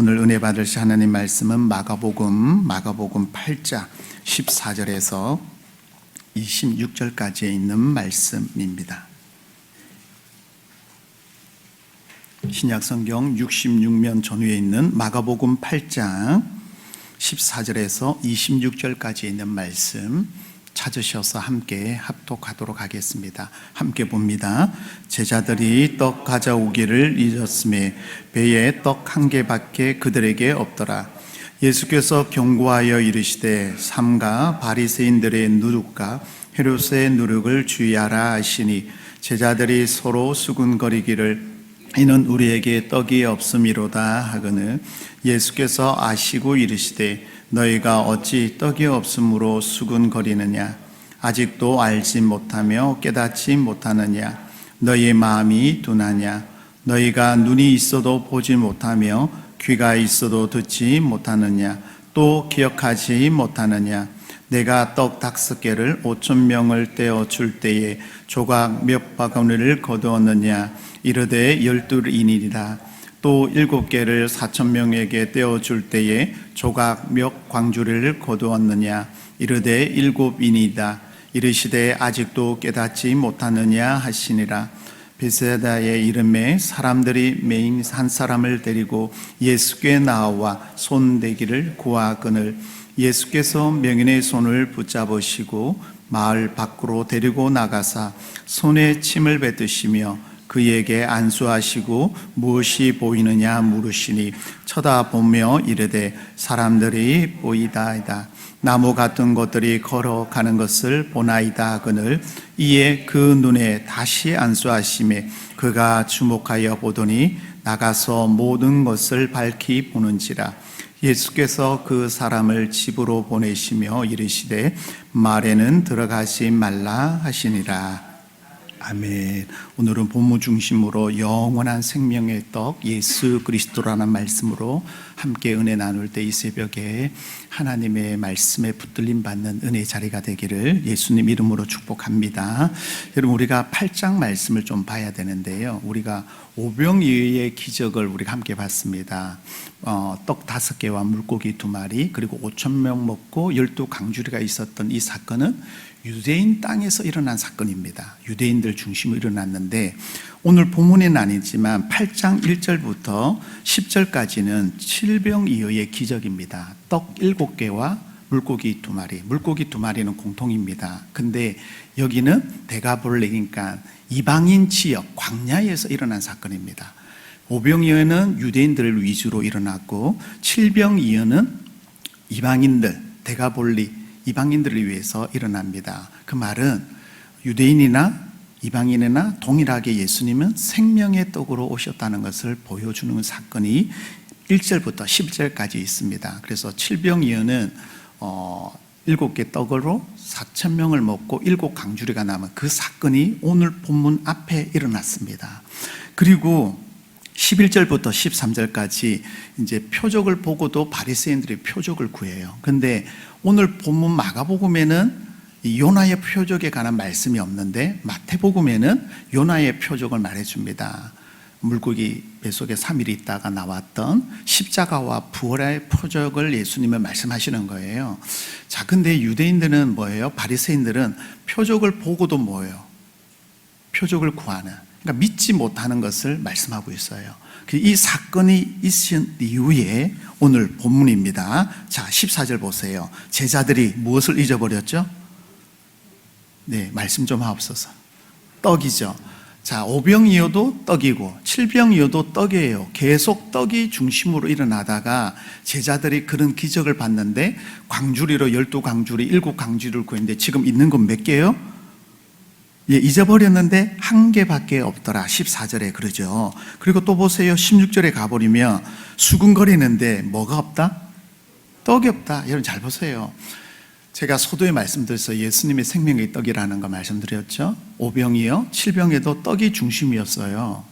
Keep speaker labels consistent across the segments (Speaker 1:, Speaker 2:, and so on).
Speaker 1: 오늘 은혜 받으실 하나님 말씀은 마가복음 마가복음 8장 14절에서 26절까지에 있는 말씀입니다. 신약 성경 66면 전후에 있는 마가복음 8장 14절에서 26절까지 있는 말씀 찾으셔서 함께 합독하도록 하겠습니다. 함께 봅니다. 제자들이 떡 가져오기를 잊었음에 배에 떡 한 개밖에 그들에게 없더라. 예수께서 경고하여 이르시되 삼가 바리새인들의 누룩과 헤롯의 누룩을 주의하라 하시니 제자들이 서로 수군거리기를 이는 우리에게 떡이 없음이로다 하거늘 예수께서 아시고 이르시되 너희가 어찌 떡이 없음으로 수군거리느냐? 아직도 알지 못하며 깨닫지 못하느냐? 너희의 마음이 둔하냐? 너희가 눈이 있어도 보지 못하며 귀가 있어도 듣지 못하느냐? 또 기억하지 못하느냐? 내가 떡 다섯 개를 오천 명을 떼어 줄 때에 조각 몇 바구니를 거두었느냐? 이르되 열둘이니라 또 일곱 개를 사천 명에게 떼어 줄 때에 조각 몇 광주리를 거두었느냐? 이르되 일곱이니이다. 이르시되 아직도 깨닫지 못하느냐 하시니라. 베세다의 이름에 사람들이 메인 한 사람을 데리고 예수께 나와 손대기를 구하거늘 예수께서 명인의 손을 붙잡으시고 마을 밖으로 데리고 나가사 손에 침을 뱉으시며 그에게 안수하시고 무엇이 보이느냐 물으시니 쳐다보며 이르되 사람들이 보이다이다. 나무 같은 것들이 걸어가는 것을 보나이다 그늘 이에 그 눈에 다시 안수하심에 그가 주목하여 보더니 나가서 모든 것을 밝히 보는지라. 예수께서 그 사람을 집으로 보내시며 이르시되 말에는 들어가지 말라 하시니라 아멘. 오늘은 본무 중심으로 영원한 생명의 떡 예수 그리스도라는 말씀으로 함께 은혜 나눌 때 이 새벽에 하나님의 말씀에 붙들림 받는 은혜 자리가 되기를 예수님 이름으로 축복합니다. 여러분 우리가 8장 말씀을 좀 봐야 되는데요. 우리가 오병이의 기적을 우리가 함께 봤습니다. 어, 떡 다섯 개와 물고기 두 마리 그리고 5천 명 먹고 열두 강주리가 있었던 이 사건은 유대인 땅에서 일어난 사건입니다. 유대인들 중심으로 일어났는데 오늘 본문에는 아니지만 8장 1절부터 10절까지는 칠병이어의 기적입니다. 떡 7개와 물고기 두 마리. 물고기 두 마리는 공통입니다. 근데 여기는 대가볼레니까 이방인 지역 광야에서 일어난 사건입니다. 오병이어는 유대인들을 위주로 일어났고 칠병이어는 이방인들 대가볼리 이방인들을 위해서 일어납니다. 그 말은 유대인이나 이방인이나 동일하게 예수님은 생명의 떡으로 오셨다는 것을 보여주는 사건이 1절부터 10절까지 있습니다. 그래서 칠병이어는 어, 일곱 개 떡으로 4천 명을 먹고 일곱 강주리가 남은 그 사건이 오늘 본문 앞에 일어났습니다. 그리고 11절부터 13절까지 이제 표적을 보고도 바리새인들이 표적을 구해요. 근데 오늘 본문 마가복음에는 요나의 표적에 관한 말씀이 없는데 마태복음에는 요나의 표적을 말해 줍니다. 물고기 뱃속에 3일 있다가 나왔던 십자가와 부활의 표적을 예수님은 말씀하시는 거예요. 자, 근데 유대인들은 뭐예요? 바리새인들은 표적을 보고도 뭐예요? 표적을 구하는. 그러니까 믿지 못하는 것을 말씀하고 있어요. 그이 사건이 있은 이후에 오늘 본문입니다. 자, 14절 보세요. 제자들이 무엇을 잊어버렸죠? 네, 말씀 좀 하옵소서. 떡이죠. 자, 오병이어도 떡이고, 칠병이어도 떡이에요. 계속 떡이 중심으로 일어나다가 제자들이 그런 기적을 봤는데, 광주리로 열두 광주리, 일곱 광주리를 구했는데, 지금 있는 건 몇 개예요? 예, 잊어버렸는데 한 개밖에 없더라. 14절에 그러죠. 그리고 또 보세요. 16절에 가버리면 수근거리는데 뭐가 없다? 떡이 없다. 여러분 잘 보세요. 제가 소도에 말씀드려서 예수님의 생명의 떡이라는 거 말씀드렸죠. 오병이요. 칠병에도 떡이 중심이었어요.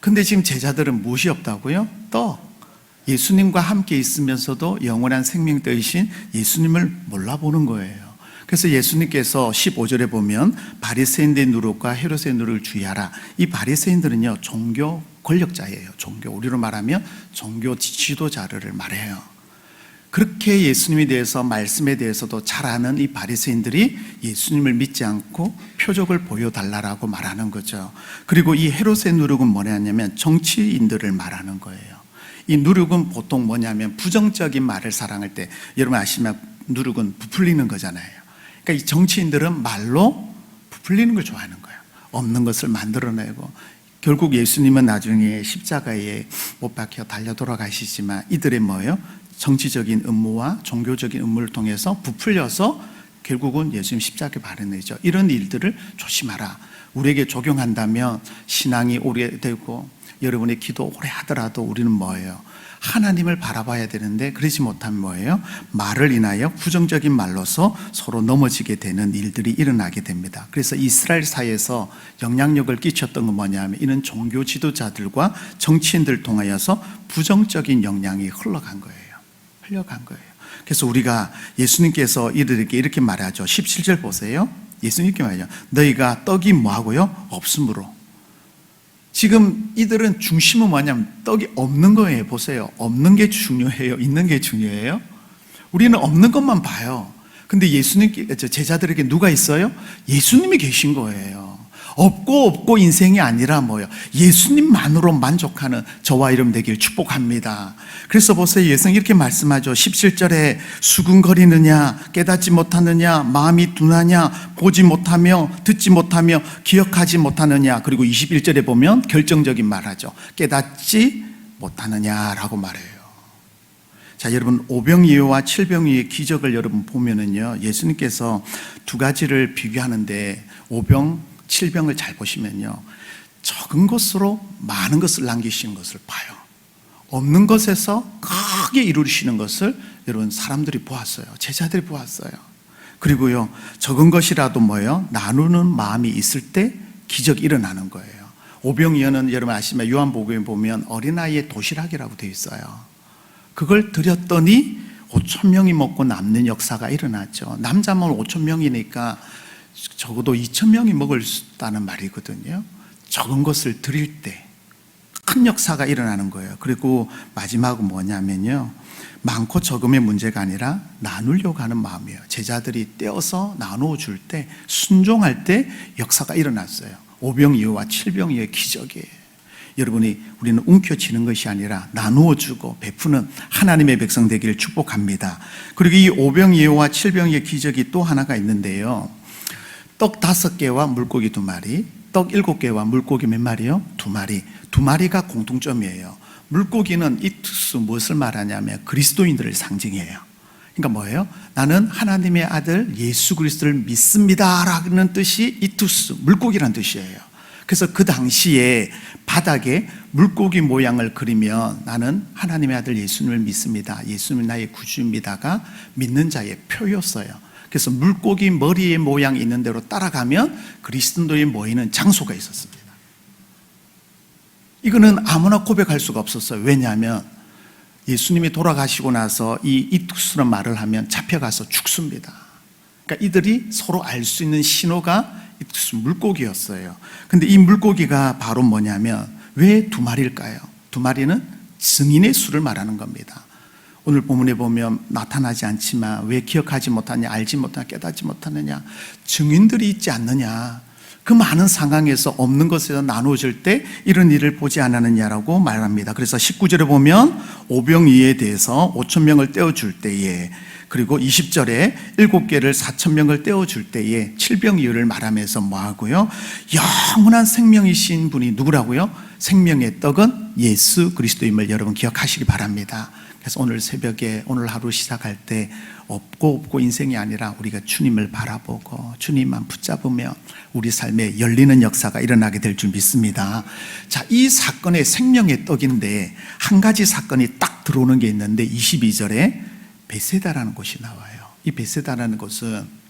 Speaker 1: 근데 지금 제자들은 무엇이 없다고요? 떡. 예수님과 함께 있으면서도 영원한 생명떠이신 예수님을 몰라보는 거예요. 그래서 예수님께서 15절에 보면 바리새인들의 누룩과 헤롯의 누룩을 주의하라. 이 바리새인들은요 종교 권력자예요. 종교 우리로 말하면 종교 지도자를 말해요. 그렇게 예수님에 대해서 말씀에 대해서도 잘 아는 이 바리새인들이 예수님을 믿지 않고 표적을 보여달라라고 말하는 거죠. 그리고 이 헤롯의 누룩은 뭐냐면 정치인들을 말하는 거예요. 이 누룩은 보통 뭐냐면 부정적인 말을 사랑할 때 여러분 아시면 누룩은 부풀리는 거잖아요. 그러니까 이 정치인들은 말로 부풀리는 걸 좋아하는 거예요. 없는 것을 만들어내고 결국 예수님은 나중에 십자가에 못 박혀 달려 돌아가시지만 이들의 뭐예요? 정치적인 음모와 종교적인 음모를 통해서 부풀려서 결국은 예수님 십자가에 바르내죠. 이런 일들을 조심하라. 우리에게 적용한다면 신앙이 오래되고 여러분의 기도 오래 하더라도 우리는 뭐예요? 하나님을 바라봐야 되는데 그러지 못하면 뭐예요? 말을 인하여 부정적인 말로서 서로 넘어지게 되는 일들이 일어나게 됩니다. 그래서 이스라엘 사회에서 영향력을 끼쳤던 건 뭐냐면 이는 종교 지도자들과 정치인들 통하여서 부정적인 영향이 흘러간 거예요. 흘러간 거예요. 그래서 우리가 예수님께서 이들에게 이렇게 말하죠. 17절 보세요. 예수님께 말하죠. 너희가 떡이 뭐하고요? 없으므로. 지금 이들은 중심은 뭐냐면 떡이 없는 거예요. 보세요. 없는 게 중요해요. 있는 게 중요해요. 우리는 없는 것만 봐요. 근데 예수님께, 저 제자들에게 누가 있어요? 예수님이 계신 거예요. 없고 없고 인생이 아니라 뭐요? 예수님만으로 만족하는 저와 여러분 되길 축복합니다. 그래서 보세요. 예수님 이렇게 말씀하죠. 17절에 수근거리느냐, 깨닫지 못하느냐, 마음이 둔하냐, 보지 못하며, 듣지 못하며, 기억하지 못하느냐. 그리고 21절에 보면 결정적인 말하죠. 깨닫지 못하느냐라고 말해요. 자, 여러분 오병이어와 칠병이의 기적을 여러분 보면은요. 예수님께서 두 가지를 비교하는데 오병 칠병을 잘 보시면요. 적은 것으로 많은 것을 남기시는 것을 봐요. 없는 것에서 크게 이루시는 것을 여러분 사람들이 보았어요. 제자들이 보았어요. 그리고요. 적은 것이라도 뭐예요? 나누는 마음이 있을 때 기적이 일어나는 거예요. 오병이어는 여러분 아시면 요한복음에 보면 어린아이의 도시락이라고 되어 있어요. 그걸 드렸더니 5천 명이 먹고 남는 역사가 일어났죠. 남자만 5천 명이니까 적어도 2천 명이 먹을 수 있다는 말이거든요. 적은 것을 드릴 때 큰 역사가 일어나는 거예요. 그리고 마지막은 뭐냐면요. 많고 적음의 문제가 아니라 나누려고 하는 마음이에요. 제자들이 떼어서 나누어 줄 때, 순종할 때 역사가 일어났어요. 오병이어와 칠병이어의 기적이에요. 여러분이 우리는 움켜쥐는 것이 아니라 나누어 주고 베푸는 하나님의 백성 되기를 축복합니다. 그리고 이 오병이어와 칠병이의 기적이 또 하나가 있는데요. 떡 다섯 개와 물고기 두 마리, 떡 일곱 개와 물고기 몇 마리요? 두 마리. 두 마리가 공통점이에요. 물고기는 이투스 무엇을 말하냐면 그리스도인들을 상징해요. 그러니까 뭐예요? 나는 하나님의 아들 예수 그리스도를 믿습니다라는 뜻이 이투스 물고기란 뜻이에요. 그래서 그 당시에 바닥에 물고기 모양을 그리면 나는 하나님의 아들 예수님을 믿습니다. 예수님은 나의 구주입니다가 믿는 자의 표였어요. 그래서 물고기 머리의 모양이 있는 대로 따라가면 그리스도인들이 모이는 장소가 있었습니다. 이거는 아무나 고백할 수가 없었어요. 왜냐하면 예수님이 돌아가시고 나서 이 이투스란 말을 하면 잡혀가서 죽습니다. 그러니까 이들이 서로 알 수 있는 신호가 이투스 물고기였어요. 근데 이 물고기가 바로 뭐냐면 왜 두 마리일까요? 두 마리는 증인의 수를 말하는 겁니다. 오늘 본문에 보면 나타나지 않지만 왜 기억하지 못하냐, 알지 못하냐, 깨닫지 못하느냐, 증인들이 있지 않느냐. 그 많은 상황에서 없는 것에서 나누어질 때 이런 일을 보지 않았느냐라고 말합니다. 그래서 19절에 보면 오병이에 대해서 5천 명을 떼어줄 때에 그리고 20절에 7개를 4천 명을 떼어줄 때에 칠병이유를 말하면서 뭐하고요? 영원한 생명이신 분이 누구라고요? 생명의 떡은 예수 그리스도임을 여러분 기억하시기 바랍니다. 그래서 오늘 새벽에 오늘 하루 시작할 때 없고 없고 인생이 아니라 우리가 주님을 바라보고 주님만 붙잡으면 우리 삶에 열리는 역사가 일어나게 될 줄 믿습니다. 자, 이 사건의 생명의 떡인데 한 가지 사건이 딱 들어오는 게 있는데 22절에 베세다라는 곳이 나와요. 이 베세다라는 곳은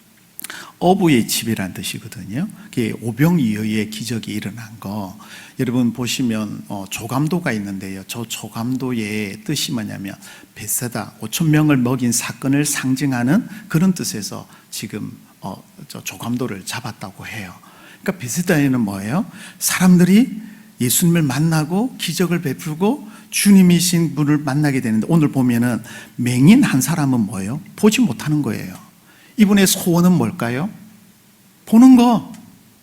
Speaker 1: 어부의 집이라는 뜻이거든요. 그게 오병이어의 기적이 일어난 거. 여러분 보시면 어, 조감도가 있는데요. 저 조감도의 뜻이 뭐냐면 베세다 5천 명을 먹인 사건을 상징하는 그런 뜻에서 지금 어, 저 조감도를 잡았다고 해요. 그러니까 베세다에는 뭐예요? 사람들이 예수님을 만나고 기적을 베풀고 주님이신 분을 만나게 되는데 오늘 보면은 맹인 한 사람은 뭐예요? 보지 못하는 거예요. 이분의 소원은 뭘까요? 보는 거.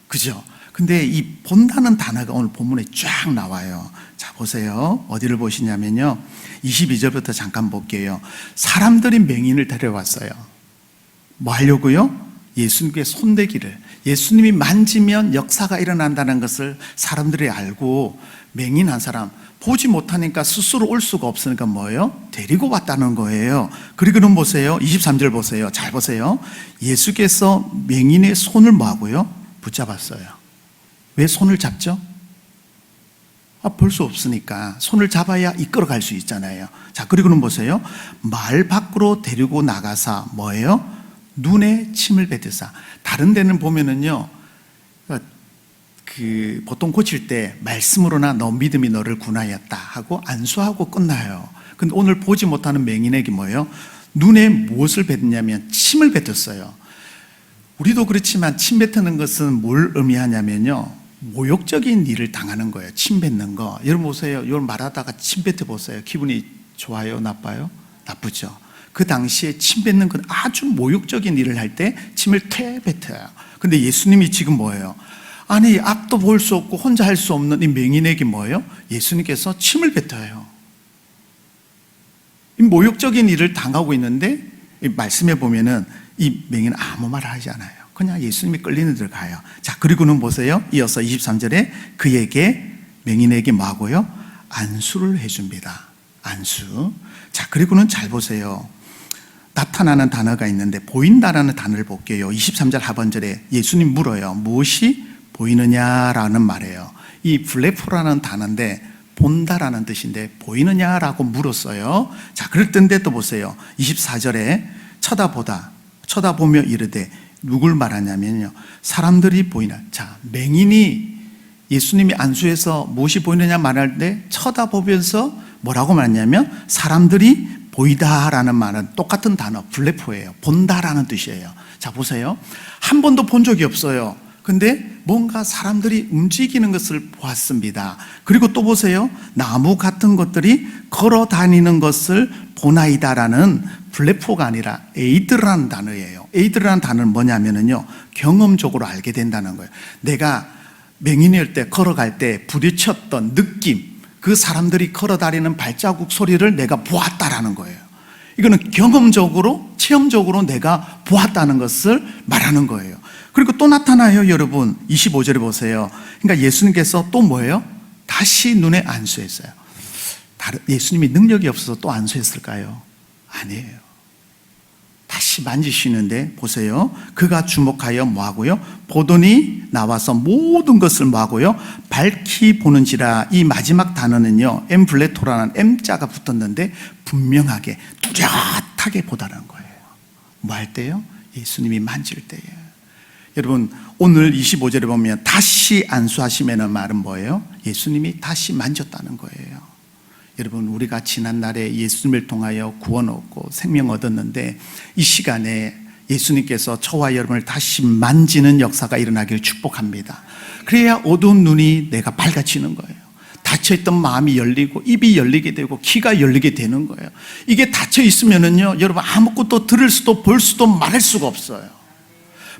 Speaker 1: 그죠? 근데 이 본다는 단어가 오늘 본문에 쫙 나와요. 자, 보세요. 어디를 보시냐면요. 22절부터 잠깐 볼게요. 사람들이 맹인을 데려왔어요. 뭐 하려고요? 예수님께 손대기를. 예수님이 만지면 역사가 일어난다는 것을 사람들이 알고 맹인 한 사람, 보지 못하니까 스스로 올 수가 없으니까 뭐예요? 데리고 왔다는 거예요. 그리고는 보세요. 23절 보세요. 잘 보세요. 예수께서 맹인의 손을 뭐 하고요? 붙잡았어요. 왜 손을 잡죠? 아, 볼 수 없으니까 손을 잡아야 이끌어 갈 수 있잖아요. 자, 그리고는 보세요. 말 밖으로 데리고 나가사 뭐예요? 눈에 침을 뱉으사. 다른 데는 보면은요. 그 보통 고칠 때 말씀으로나 너 믿음이 너를 구하였다 하고 안수하고 끝나요. 근데 오늘 보지 못하는 맹인에게 뭐예요? 눈에 무엇을 뱉냐면 침을 뱉었어요. 우리도 그렇지만 침 뱉는 것은 뭘 의미하냐면요. 모욕적인 일을 당하는 거예요. 침 뱉는 거. 여러분 보세요. 이걸 말하다가 침 뱉어 보세요. 기분이 좋아요? 나빠요? 나쁘죠. 그 당시에 침 뱉는 건 아주 모욕적인 일을 할 때 침을 퇴 뱉어요. 근데 예수님이 지금 뭐예요? 아니 앞도 볼 수 없고 혼자 할 수 없는 이 맹인에게 뭐예요? 예수님께서 침을 뱉어요. 이 모욕적인 일을 당하고 있는데 이 말씀에 보면은 이 맹인은 아무 말 하지 않아요. 그냥 예수님이 끌리는 데를 가요. 자, 그리고는 보세요. 이어서 23절에 그에게 맹인에게 뭐하고요? 안수를 해줍니다. 안수. 자, 그리고는 잘 보세요. 나타나는 단어가 있는데 보인다라는 단어를 볼게요. 23절 하반절에 예수님 물어요. 무엇이 보이느냐라는 말이에요. 이 블레포라는 단어인데 본다라는 뜻인데 보이느냐라고 물었어요. 자, 그럴 텐데 또 보세요. 24절에 쳐다보다 쳐다보며 이르되 누굴 말하냐면요. 사람들이 보이나. 자, 맹인이 예수님이 안수해서 무엇이 보이느냐 말할 때 쳐다보면서 뭐라고 말했냐면 사람들이 보이다라는 말은 똑같은 단어 블레포예요. 본다라는 뜻이에요. 자, 보세요. 한 번도 본 적이 없어요. 근데 뭔가 사람들이 움직이는 것을 보았습니다. 그리고 또 보세요. 나무 같은 것들이 걸어 다니는 것을 보나이다라는 블레포가 아니라 에이드라는 단어예요. 에이드라는 단어는 뭐냐면요. 경험적으로 알게 된다는 거예요. 내가 맹인일 때 걸어갈 때 부딪혔던 느낌, 그 사람들이 걸어 다니는 발자국 소리를 내가 보았다라는 거예요. 이거는 경험적으로, 체험적으로 내가 보았다는 것을 말하는 거예요. 그리고 또 나타나요, 여러분. 25절에 보세요. 그러니까 예수님께서 또 뭐예요? 다시 눈에 안수했어요. 예수님이 능력이 없어서 또 안수했을까요? 아니에요. 다시 만지시는데 보세요. 그가 주목하여 뭐하고요? 보더니 나와서 모든 것을 뭐하고요? 밝히 보는지라 이 마지막 단어는요. 엠블레토라는 M자가 붙었는데 분명하게 뚜렷하게 보다는 거예요. 뭐 할 때요? 예수님이 만질 때예요. 여러분 오늘 25절에 보면 다시 안수하시면은 말은 뭐예요? 예수님이 다시 만졌다는 거예요. 여러분 우리가 지난 날에 예수님을 통하여 구원 얻고 생명 얻었는데 이 시간에 예수님께서 저와 여러분을 다시 만지는 역사가 일어나기를 축복합니다. 그래야 어두운 눈이 내가 밝아지는 거예요. 닫혀있던 마음이 열리고 입이 열리게 되고 귀가 열리게 되는 거예요. 이게 닫혀 있으면은요, 여러분 아무것도 들을 수도 볼 수도 말할 수가 없어요.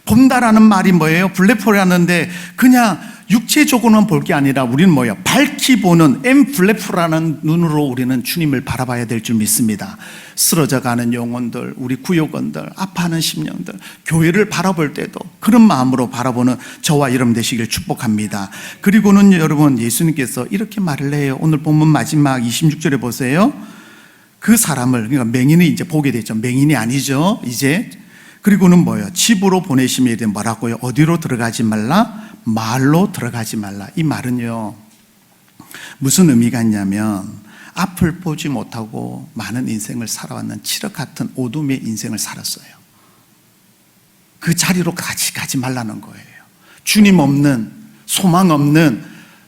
Speaker 1: 본다라는 말이 뭐예요? 블레포라는데 그냥 육체적으로만 볼 게 아니라 우리는 뭐예요? 밝히 보는 엠블레프라는 눈으로 우리는 주님을 바라봐야 될 줄 믿습니다. 쓰러져 가는 영혼들, 우리 구역원들, 아파하는 심령들, 교회를 바라볼 때도 그런 마음으로 바라보는 저와 여러분 되시길 축복합니다. 그리고는 여러분 예수님께서 이렇게 말을 해요. 오늘 본문 마지막 26절에 보세요. 그 사람을 그러니까 맹인이 이제 보게 되죠. 맹인이 아니죠. 이제 그리고는 뭐예요? 집으로 보내심에 대해 뭐라고요? 어디로 들어가지 말라? 말로 들어가지 말라. 이 말은요. 무슨 의미가 있냐면 앞을 보지 못하고 많은 인생을 살아왔는 칠흑 같은 어둠의 인생을 살았어요. 그 자리로 같이 가지 말라는 거예요. 주님 없는 소망 없는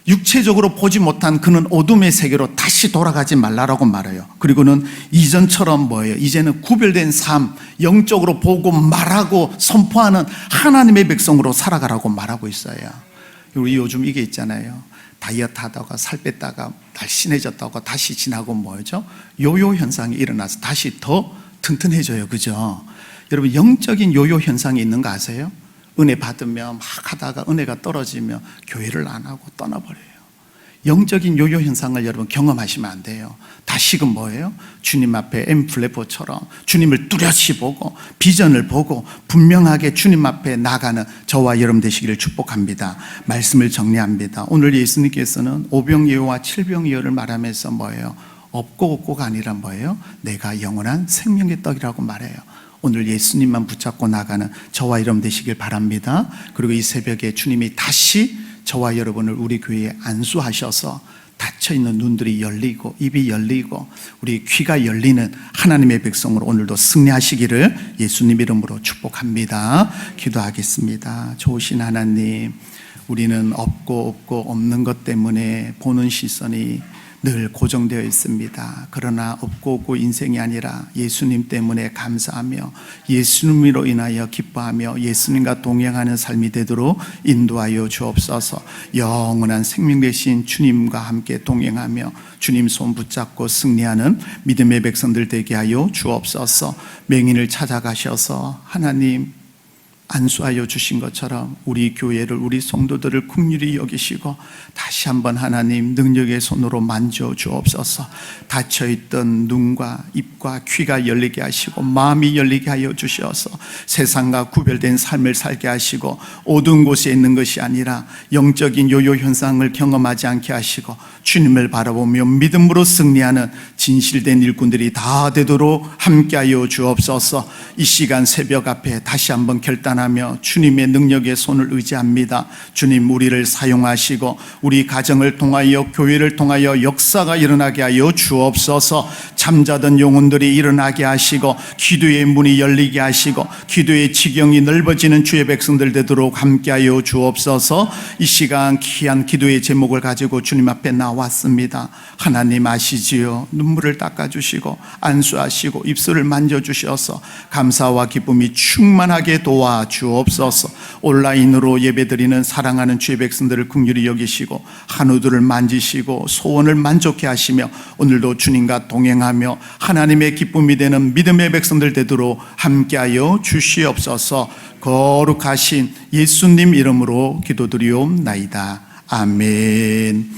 Speaker 1: 육체적으로 보지 못한 그는 어둠의 세계로 다시 돌아가지 말라라고 말해요. 그리고는 이전처럼 뭐예요? 이제는 구별된 삶, 영적으로 보고 말하고 선포하는 하나님의 백성으로 살아가라고 말하고 있어요. 우리 요즘 이게 있잖아요. 다이어트 하다가 살 뺐다가 날씬해졌다가 다시 지나고 뭐죠? 요요 현상이 일어나서 다시 더 튼튼해져요. 그죠? 여러분 영적인 요요 현상이 있는 거 아세요? 은혜 받으면 막 하다가 은혜가 떨어지면 교회를 안 하고 떠나버려요. 영적인 요요 현상을 여러분 경험하시면 안 돼요. 다시금 뭐예요? 주님 앞에 엠플레포처럼 주님을 뚜렷이 보고 비전을 보고 분명하게 주님 앞에 나가는 저와 여러분 되시기를 축복합니다. 말씀을 정리합니다. 오늘 예수님께서는 오병이어와 칠병이어를 말하면서 뭐예요? 없고 없고가 아니라 뭐예요? 내가 영원한 생명의 떡이라고 말해요. 오늘 예수님만 붙잡고 나가는 저와 여러분 되시길 바랍니다. 그리고 이 새벽에 주님이 다시 저와 여러분을 우리 교회에 안수하셔서 닫혀 있는 눈들이 열리고 입이 열리고 우리 귀가 열리는 하나님의 백성으로 오늘도 승리하시기를 예수님 이름으로 축복합니다. 기도하겠습니다. 좋으신 하나님, 우리는 없고 없고 없는 것 때문에 보는 시선이 늘 고정되어 있습니다. 그러나 없고 없고 인생이 아니라 예수님 때문에 감사하며 예수님으로 인하여 기뻐하며 예수님과 동행하는 삶이 되도록 인도하여 주옵소서. 영원한 생명 되신 주님과 함께 동행하며 주님 손 붙잡고 승리하는 믿음의 백성들 되게 하여 주옵소서. 맹인을 찾아가셔서 하나님 안수하여 주신 것처럼 우리 교회를 우리 성도들을 긍휼히 여기시고 다시 한번 하나님 능력의 손으로 만져 주옵소서. 닫혀 있던 눈과 입과 귀가 열리게 하시고 마음이 열리게 하여 주셔서 세상과 구별된 삶을 살게 하시고 어두운 곳에 있는 것이 아니라 영적인 요요 현상을 경험하지 않게 하시고 주님을 바라보며 믿음으로 승리하는 진실된 일꾼들이 다 되도록 함께하여 주옵소서. 이 시간 새벽 앞에 다시 한번 결단하며 주님의 능력의 손을 의지합니다. 주님 우리를 사용하시고 우리 가정을 통하여 교회를 통하여 역사가 일어나게 하여 주옵소서. 잠자던 영혼들이 일어나게 하시고 기도의 문이 열리게 하시고 기도의 지경이 넓어지는 주의 백성들 되도록 함께하여 주옵소서. 이 시간 귀한 기도의 제목을 가지고 주님 앞에 나왔습니다. 하나님 아시지요. 눈물을 닦아 주시고 안수하시고 입술을 만져 주셔서 감사와 기쁨이 충만하게 도와 주옵소서. 온라인으로 예배드리는 사랑하는 주의 백성들을 긍휼히 여기시고 한우들을 만지시고 소원을 만족해 하시며 오늘도 주님과 동행 하며 하나님의 기쁨이 되는 믿음의 백성들 되도록 함께하여 주시옵소서. 거룩하신 예수님 이름으로 기도드리옵나이다. 아멘.